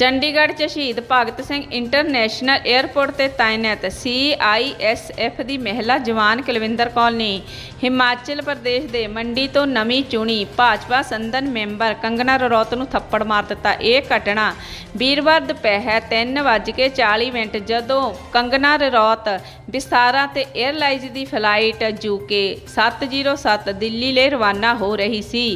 ਚੰਡੀਗੜ੍ਹ 'ਚ ਸ਼ਹੀਦ Bhagat Singh international airport ਤੇ ਤਾਇਨਾਤ ਸੀਆਈਐਸਐਫ ਦੀ ਮਹਿਲਾ ਜਵਾਨ ਕੁਲਵਿੰਦਰ ਕੌਰ ਨੇ ਹਿਮਾਚਲ ਪ੍ਰਦੇਸ਼ ਦੇ ਮੰਡੀ ਤੋਂ ਨਵੀਂ ਚੁਣੀ ਭਾਜਪਾ ਸੰਦਨ ਮੈਂਬਰ ਕੰਗਨਾ ਰਣੌਤ ਨੂੰ ਥੱਪੜ ਮਾਰ ਦਿੱਤਾ। ਇਹ ਘਟਨਾ ਵੀਰਵਾਰ ਦੁਪਹਿਰ 3:40 ਮਿੰਟ ਜਦੋਂ ਕੰਗਨਾ ਰਣੌਤ ਵਿਸਤਾਰਾ ਤੇ 에ਅਰਲਾਈਨਜ਼ ਦੀ ਫਲਾਈਟ ਜੂਕੇ 707 ਦਿੱਲੀ ਲਈ ਰਵਾਨਾ ਹੋ ਰਹੀ ਸੀ।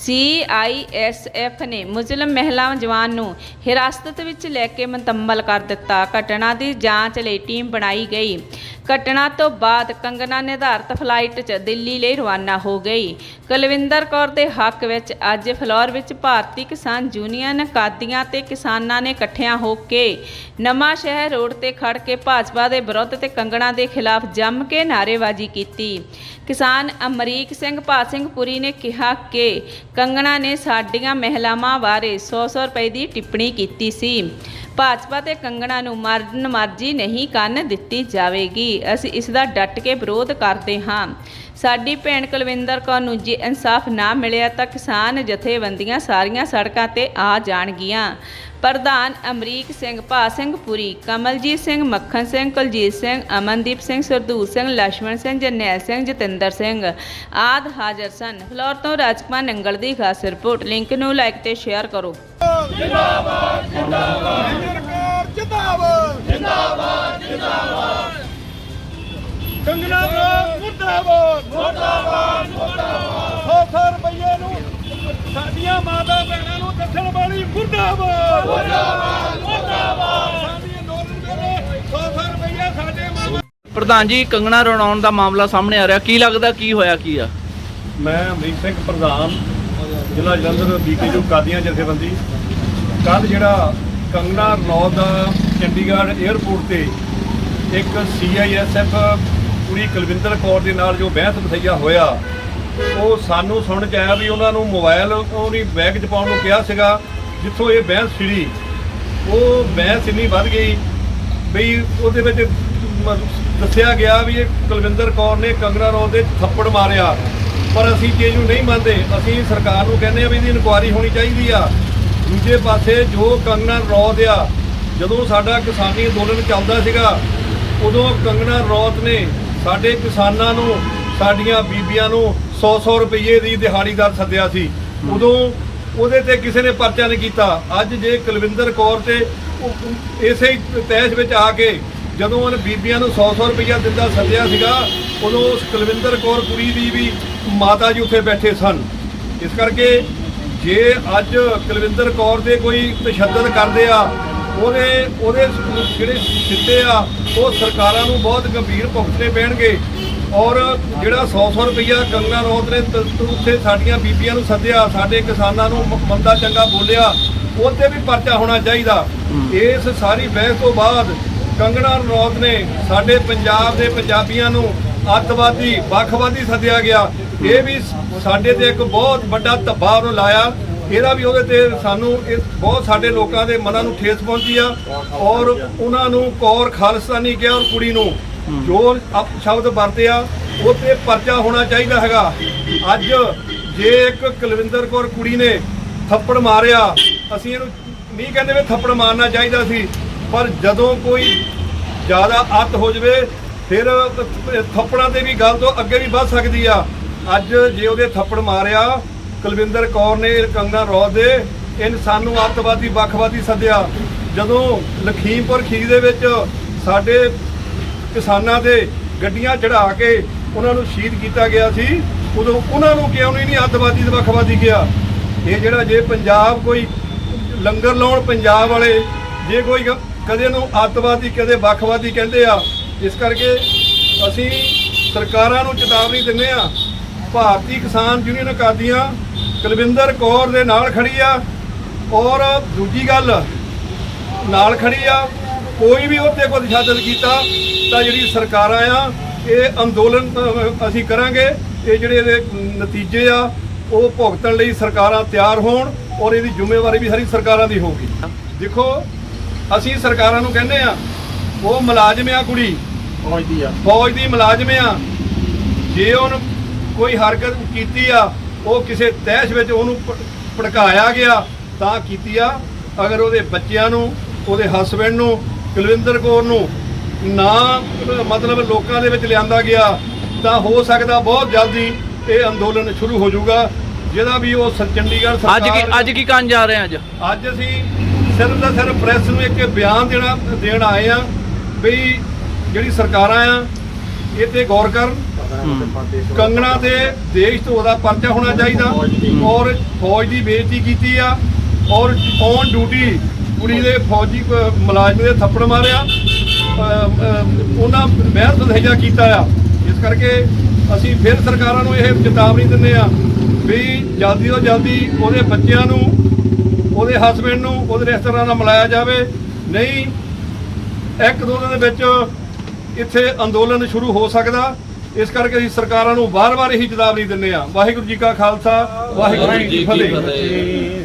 ਸੀਆਈਐਸਐਫ ਨੇ ਮੁਸਲਿਮ ਮਹਿਲਾ ਜਵਾਨ ਨੂੰ ਹਿਰਾਸਤ ਵਿੱਚ ਲੈ ਕੇ ਮੁਤੰਮਲ ਕਰ ਦਿੱਤਾ। ਘਟਨਾ ਦੀ ਜਾਂਚ ਲਈ ਟੀਮ ਬਣਾਈ ਗਈ। ਘਟਨਾ ਤੋਂ ਬਾਅਦ ਕੰਗਨਾ ਨਿਰਧਾਰਤ ਫਲਾਈਟ 'ਚ ਦਿੱਲੀ ਲਈ ਰਵਾਨਾ ਹੋ ਗਈ। ਕੁਲਵਿੰਦਰ ਕੌਰ ਦੇ ਹੱਕ ਵਿੱਚ ਅੱਜ ਫਲੋਰ ਵਿੱਚ ਭਾਰਤੀ ਕਿਸਾਨ ਯੂਨੀਅਨ ਕਾਦੀਆਂ ਤੇ ਕਿਸਾਨਾਂ ਨੇ ਇਕੱਠਿਆਂ ਹੋ ਕੇ ਨਵਾਂ ਸ਼ਹਿਰ ਰੋਡ ਤੇ ਖੜ ਕੇ ਭਾਜਪਾ ਦੇ ਵਿਰੁੱਧ ਤੇ ਕੰਗਣਾ ਦੇ ਖਿਲਾਫ ਜੰਮ ਕੇ ਨਾਅਰੇਬਾਜ਼ੀ ਕੀਤੀ। ਕਿਸਾਨ ਅਮਰੀਕ ਸਿੰਘ ਭਾ ਸਿੰਘ ਪੁਰੀ ਨੇ ਕਿਹਾ ਕਿ ਕੰਗਣਾ ਨੇ ਸਾਡੀਆਂ ਮਹਿਲਾਵਾਂ ਬਾਰੇ 100-100 ਰੁਪਏ ਦੀ ਟਿੱਪਣੀ ਕੀਤੀ। ਕੀਤੀ ਸੀ। ਭਾਜਪਾ ਤੇ ਕੰਗਣਾ ਨੂੰ ਮਰਨ ਮਰਜ਼ੀ ਨਹੀਂ ਕੰਨ ਦਿੱਤੀ ਜਾਵੇਗੀ। ਅਸੀਂ ਇਸ ਦਾ ਡਟ ਕੇ ਵਿਰੋਧ ਕਰਦੇ ਹਾਂ। ਸਾਡੀ ਭੈਣ ਕੁਲਵਿੰਦਰ ਕੌਰ ਨੂੰ ਜੇ ਇਨਸਾਫ ਨਾ ਮਿਲਿਆ ਤਾਂ ਕਿਸਾਨ ਜਥੇਬੰਦੀਆਂ ਸਾਰੀਆਂ ਸੜਕਾਂ ਤੇ ਆ ਜਾਣਗੀਆਂ। ਪ੍ਰਧਾਨ ਅਮਰੀਕ ਸਿੰਘ, ਭਾ ਸਿੰਘ ਪੁਰੀ, ਕਮਲਜੀਤ ਸਿੰਘ, ਮੱਖਣ ਸਿੰਘ, ਕੁਲਜੀਤ ਸਿੰਘ, ਅਮਨਦੀਪ ਸਿੰਘ ਸਰਦੂਰ ਸਿੰਘ ਲక్ష్మణ ਸਿੰਘ, ਜਰਨੈਲ ਸਿੰਘ, ਜਤਿੰਦਰ ਸਿੰਘ ਆਦ ਹਾਜ਼ਰ ਸਨ। ਫਲੋਰ ਤੋਂ ਰਾਜਕੁਮਾਰ ਨੰਗਲ ਦੀ ਖਾਸ ਰਿਪੋਰਟ। ਲਿੰਕ ਨੂੰ ਲਾਈਕ ਤੇ ਸ਼ੇਅਰ ਕਰੋ। ਸਰਕਾਰ ਜਿੰਦਾਬਾਦ ਜਿੰਦਾਬਾਦ ਜਿੰਦਾਬਾਦ ਕੰਗਨਾ ਰਣੌਤ ਮੁਰਦਾਬਾਦ ਮੁਰਦਾਬਾਦ ਮੁਰਦਾਬਾਦ 100 ਰੁਪਏ ਨੂੰ ਸਾਡੀਆਂ ਮਾਤਾ ਭੈਣਾਂ ਨੂੰ ਦੱਸਣ ਵਾਲੀ ਮੁਰਦਾਬਾਦ। ਮੁਰਦਾਬਾਦ ਮੁਰਦਾਬਾਦ ਸਾਡੀ ਅੰਦੋਲਨ ਵੇਲੇ 100 ਰੁਪਏ ਸਾਡੇ ਮਾਤਾ ਪ੍ਰਧਾਨ ਜੀ, ਕੰਗਣਾ ਰਣਾਉਣ ਦਾ ਮਾਮਲਾ ਸਾਹਮਣੇ ਆ ਰਿਹਾ। ਕੀ ਲੱਗਦਾ, ਕੀ ਹੋਇਆ, ਕੀ ਆ? ਮੈਂ ਅਮਰੀਕ ਸਿੰਘ ਪ੍ਰਧਾਨ, ਜ਼ਿਲ੍ਹਾ ਜਲੰਧਰ ਬੀਕੇਯੂ ਕਾਦੀਆਂ ਜਥੇਬੰਦੀ ਕੱਲ ਜਿਹੜਾ ਕੰਗਨਾ ਰਣੌਤ ਦਾ ਚੰਡੀਗੜ੍ਹ 에ਅਰਪੋਰਟ ਤੇ ਇੱਕ ਸੀਆਈਐਸਐਫ ਕੁੜੀ ਕੁਲਵਿੰਦਰ ਕੌਰ ਦੇ ਨਾਲ ਜੋ ਬਹਿਸ ਬਥਈਆ ਹੋਇਆ, ਉਹ ਸਾਨੂੰ ਸੁਣ ਚ ਆਇਆ ਵੀ ਉਹਨਾਂ ਨੂੰ ਮੋਬਾਈਲ ਉਹਨੀ ਬੈਗ 'ਚ ਪਾਉਣ ਨੂੰ ਕਿਹਾ ਸੀਗਾ, ਜਿੱਥੋਂ ਇਹ ਬਹਿਸ ਛਿੜੀ। ਉਹ ਬਹਿਸ ਇੰਨੀ ਵੱਧ ਗਈ ਵੀ ਉਹਦੇ ਵਿੱਚ ਦੱਸਿਆ ਗਿਆ ਵੀ ਇਹ ਕੁਲਵਿੰਦਰ ਕੌਰ ਨੇ ਕੰਗਨਾ ਰਣੌਤ ਦੇ ਥੱਪੜ ਮਾਰਿਆ। ਪਰ ਅਸੀਂ ਚੀਜ਼ ਨੂੰ ਨਹੀਂ ਮੰਨਦੇ, ਅਸੀਂ ਸਰਕਾਰ ਨੂੰ ਕਹਿੰਦੇ ਆ ਵੀ ਇਹਦੀ ਇਨਕੁਆਇਰੀ ਹੋਣੀ ਚਾਹੀਦੀ ਆ। ਦੂਜੇ ਪਾਸੇ ਜੋ ਕੰਗਨਾ ਰੌਤ ਆ, ਜਦੋਂ ਸਾਡਾ ਕਿਸਾਨੀ ਅੰਦੋਲਨ ਚੱਲਦਾ ਸੀਗਾ, ਉਦੋਂ ਕੰਗਨਾ ਰੌਤ ਨੇ ਸਾਡੇ ਕਿਸਾਨਾਂ ਨੂੰ, ਸਾਡੀਆਂ ਬੀਬੀਆਂ ਨੂੰ 100-100 ਰੁਪਏ ਦੀ ਦਿਹਾੜੀਦਾਰ ਸੱਦਿਆ ਸੀ। ਉਦੋਂ ਉਹਦੇ ਤੇ ਕਿਸੇ ਨੇ ਪਰਚਾ ਨਹੀਂ ਕੀਤਾ। ਅੱਜ ਜੇ ਕੁਲਵਿੰਦਰ ਕੌਰ ਤੇ ਇਸੇ ਤਹਿਸ਼ ਵਿੱਚ ਆ ਕੇ ਜਦੋਂ ਉਹਨੇ ਬੀਬੀਆਂ ਨੂੰ 100-100 ਰੁਪਇਆ ਦਿੰਦਾ ਸੱਦਿਆ ਸੀਗਾ, ਉਦੋਂ ਉਸ ਕੁਲਵਿੰਦਰ ਕੌਰ ਕੁੜੀ ਦੀ ਵੀ ਮਾਤਾ ਜੀ ਉੱਥੇ ਬੈਠੇ ਸਨ। ਇਸ ਕਰਕੇ ਜੇ ਅੱਜ ਕੁਲਵਿੰਦਰ ਕੌਰ ਦੇ ਕੋਈ ਤਸ਼ੱਦਦ ਕਰਦੇ ਆ, ਉਹਦੇ ਉਹਦੇ ਜਿਹੜੇ ਸਿੱਟੇ ਆ, ਉਹ ਸਰਕਾਰਾਂ ਨੂੰ ਬਹੁਤ ਗੰਭੀਰ ਭੁਗਤਣੇ ਪੈਣਗੇ। ਔਰ ਜਿਹੜਾ 100-100 ਰੁਪਇਆ ਕੰਗਨਾ ਰੋਤ ਨੇ ਉੱਥੇ ਸਾਡੀਆਂ ਬੀਬੀਆਂ ਨੂੰ ਸੱਦਿਆ, ਸਾਡੇ ਕਿਸਾਨਾਂ ਨੂੰ ਮ- ਮੰਦਾ ਚੰਗਾ ਬੋਲਿਆ ਉਹਤੇ ਵੀ ਪਰਚਾ ਹੋਣਾ ਚਾਹੀਦਾ। ਇਸ ਸਾਰੀ ਬਹਿਸ ਤੋਂ ਬਾਅਦ ਕੰਗਨਾ ਰੋਤ ਨੇ ਸਾਡੇ ਪੰਜਾਬ ਦੇ ਪੰਜਾਬੀਆਂ ਨੂੰ ਅੱਤਵਾਦੀ, ਵੱਖਵਾਦੀ ਸੱਦਿਆ ਗਿਆ। ਇਹ ਵੀ ਸਾਡੇ ਤੇ ਇੱਕ ਬਹੁਤ ਵੱਡਾ ਧੱਬਾ ਉਹਨੂੰ ਲਾਇਆ। ਇਹਦਾ ਵੀ ਉਹਦੇ ਤੇ ਸਾਨੂੰ ਇਹ ਬਹੁਤ ਸਾਡੇ ਲੋਕਾਂ ਦੇ ਮਨਾਂ ਨੂੰ ਠੇਸ ਪਹੁੰਚੀ ਆ ਔਰ ਉਹਨਾਂ ਨੂੰ ਕੌਰ ਖਾਲਿਸਤਾਨੀ ਕਿਹਾ ਔਰ ਕੁੜੀ ਨੂੰ। ਜੋ ਸ਼ਬਦ ਵਰਤਿਆ ਉਹ ਤੇ ਪਰਚਾ ਹੋਣਾ ਚਾਹੀਦਾ ਹੈਗਾ। ਅੱਜ ਜੇ ਇੱਕ ਕੁਲਵਿੰਦਰ ਕੌਰ ਕੁੜੀ ਨੇ ਥੱਪੜ ਮਾਰਿਆ, ਅਸੀਂ ਇਹਨੂੰ ਨਹੀਂ ਕਹਿੰਦੇ ਵੀ ਥੱਪੜ ਮਾਰਨਾ ਚਾਹੀਦਾ ਸੀ। ਪਰ ਜਦੋਂ ਕੋਈ ਜ਼ਿਆਦਾ ਅੱਤ ਹੋ ਜਵੇ, ਫਿਰ ਥੱਪੜਾਂ ਤੇ ਵੀ ਗੱਲ ਤੋਂ ਅੱਗੇ ਵੀ ਵੱਧ ਸਕਦੀ ਆ। ਅੱਜ ਜੇ ਉਹਦੇ ਥੱਪੜ ਮਾਰਿਆ, ਕੁਲਵਿੰਦਰ ਕੌਰ ਨੇ ਕੰਗਨਾ ਰੌਤ ਦੇ, ਇਹਨ ਸਾਨੂੰ ਅੱਤਵਾਦੀ, ਵੱਖਵਾਦੀ ਸੱਦਿਆ। ਜਦੋਂ ਲਖੀਮਪੁਰ ਖੀਰ ਦੇ ਵਿੱਚ ਸਾਡੇ ਕਿਸਾਨਾਂ ਦੇ ਗੱਡੀਆਂ ਚੜਾ ਕੇ ਉਹਨਾਂ ਨੂੰ ਸ਼ਹੀਦ ਕੀਤਾ ਗਿਆ ਸੀ, ਉਦੋਂ ਉਹਨਾਂ ਨੂੰ ਕਿਉਂ ਨਹੀਂ ਅੱਤਵਾਦੀ ਤੇ ਵੱਖਵਾਦੀ ਗਿਆ ਇਹ ਜਿਹੜਾ ਜੇ ਪੰਜਾਬ ਕੋਈ ਲੰਗਰ ਲਾਉਣ ਪੰਜਾਬ ਵਾਲੇ, ਜੇ ਕੋਈ ਕਦੇ ਨੂੰ ਅੱਤਵਾਦੀ, ਕਦੇ ਵੱਖਵਾਦੀ ਕਹਿੰਦੇ ਆ, ਇਸ ਕਰਕੇ ਅਸੀਂ ਸਰਕਾਰਾਂ ਨੂੰ ਚੇਤਾਵਨੀ ਦਿੰਦੇ ਆ ਭਾਰਤੀ ਕਿਸਾਨ ਯੂਨੀਅਨ ਕਾਦੀਆਂ ਕੁਲਵਿੰਦਰ ਕੌਰ ਦੇ ਨਾਲ ਖੜੀ ਆ ਔਰ ਦੂਜੀ ਗੱਲ ਨਾਲ ਖੜੀ ਆ ਕੋਈ ਵੀ ਉੱਤੇ ਕੋਈ ਤਸ਼ੱਦਦ ਕੀਤਾ ਤਾਂ ਜਿਹੜੀ ਸਰਕਾਰਾਂ ਆ ਇਹ ਅੰਦੋਲਨ ਅਸੀਂ ਕਰਾਂਗੇ। ਇਹ ਜਿਹੜੇ ਇਹਦੇ ਨਤੀਜੇ ਆ ਉਹ ਭੁਗਤਣ ਲਈ ਸਰਕਾਰਾਂ ਤਿਆਰ ਹੋਣ ਔਰ ਇਹਦੀ ਜ਼ਿੰਮੇਵਾਰੀ ਵੀ ਸਾਰੀ ਸਰਕਾਰਾਂ ਦੀ ਹੋਊਗੀ। ਦੇਖੋ ਅਸੀਂ ਸਰਕਾਰਾਂ ਨੂੰ ਕਹਿੰਦੇ ਆ ਉਹ ਮੁਲਾਜ਼ਮ ਆ ਕੁੜੀ। ਪਹੁੰਚਦੀ ਆ। ਫੌਜ ਦੀ ਮੁਲਾਜ਼ਮ ਆ। ਜੇ ਉਹਨੂੰ ਕੋਈ ਹਰਕਤ ਕੀਤੀ ਆ ਉਹ ਕਿਸੇ ਤੈਸ਼ ਵਿੱਚ ਉਹਨੂੰ ਭੜਕਾਇਆ ਗਿਆ ਤਾਂ ਕੀਤੀ ਆ। ਅਗਰ ਉਹਦੇ ਬੱਚਿਆਂ ਨੂੰ ਉਹਦੇ ਹਸਬੰਡ ਨੂੰ ਕੁਲਵਿੰਦਰ ਕੌਰ ਨੂੰ ਨਾ ਮਤਲਬ ਲੋਕਾਂ ਦੇ ਵਿੱਚ ਲਿਆਂਦਾ ਗਿਆ ਤਾਂ ਹੋ ਸਕਦਾ ਬਹੁਤ ਜਲਦੀ ਇਹ ਅੰਦੋਲਨ ਸ਼ੁਰੂ ਹੋ ਜਾਊਗਾ ਜਿਹਦਾ ਵੀ ਉਹ ਚੰਡੀਗੜ੍ਹ ਅੱਜ ਕੀ ਸਰਕਾਰ ਅੱਜ ਕੀ ਕਰਨ ਜਾ ਰਹੇ ਆ ਅੱਜ? ਅੱਜ ਅਸੀਂ ਸਿਰਫ ਦਾ ਸਿਰਫ ਪ੍ਰੈਸ ਨੂੰ ਇੱਕ ਬਿਆਨ ਦੇਣਾ ਦੇਣ ਆਏ ਆ ਵੀ ਜਿਹੜੀ ਸਰਕਾਰਾਂ ਆ ਇਹ ਤੇ ਗੌਰ ਕਰਨ ਕੰਗਣਾ ਦੇ ਦੇਸ਼ ਤੋਂ ਉਹਦਾ ਪਰਚਾ ਹੋਣਾ ਚਾਹੀਦਾ ਔਰ ਫੌਜ ਦੀ ਬੇਇੱਜ਼ਤੀ ਕੀਤੀ ਆ ਔਰ ਔਨ ਡਿਊਟੀ ਕੁੜੀ ਦੇ ਫੌਜੀ ਮੁਲਾਜ਼ਮ ਦੇ ਥੱਪੜ ਮਾਰਿਆ ਉਹਨਾਂ ਮਹਿਰ ਸੁਧੇਜਾ ਕੀਤਾ ਆ। ਇਸ ਕਰਕੇ ਅਸੀਂ ਫਿਰ ਸਰਕਾਰਾਂ ਨੂੰ ਇਹ ਚੇਤਾਵਨੀ ਦਿੰਦੇ ਆ ਵੀ ਜਲਦੀ ਤੋਂ ਜਲਦੀ ਉਹਦੇ ਬੱਚਿਆਂ ਨੂੰ ਉਹਦੇ ਹਸਬੰਡ ਨੂੰ ਉਹਦੇ ਰਿਸ਼ਤੇਦਾਰਾਂ ਨਾਲ ਮਿਲਾਇਆ ਜਾਵੇ। ਨਹੀਂ ਇੱਕ ਦੋ ਦਿਨ ਦੇ ਵਿੱਚ ਇੱਥੇ ਅੰਦੋਲਨ ਸ਼ੁਰੂ ਹੋ ਸਕਦਾ। ਇਸ ਕਰਕੇ ਅਸੀਂ ਸਰਕਾਰਾਂ ਨੂੰ ਵਾਰ-ਵਾਰ ਇਹੀ ਚੇਤਾਵਨੀ ਦਿੰਦੇ ਆ ਵਾਹਿਗੁਰੂ ਜੀ ਕਾ ਖਾਲਸਾ ਵਾਹਿਗੁਰੂ ਜੀ ਕੀ ਫਤਿਹ।